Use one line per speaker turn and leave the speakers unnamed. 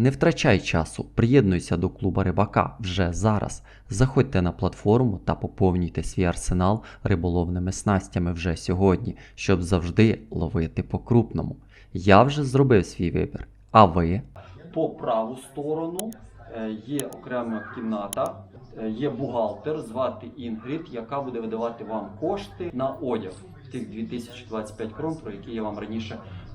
Не втрачай часу, приєднуйся до клуба рибака вже зараз. Заходьте на платформу та поповнюйте свій арсенал риболовними снастями вже сьогодні, щоб завжди ловити по крупному. Я вже зробив свій вибір. А ви? По праву сторону е, є окрема кімната, е, є бухгалтер, звати Інгрід, яка буде видавати вам кошти на одяг тих 2025 крон, про які я вам раніше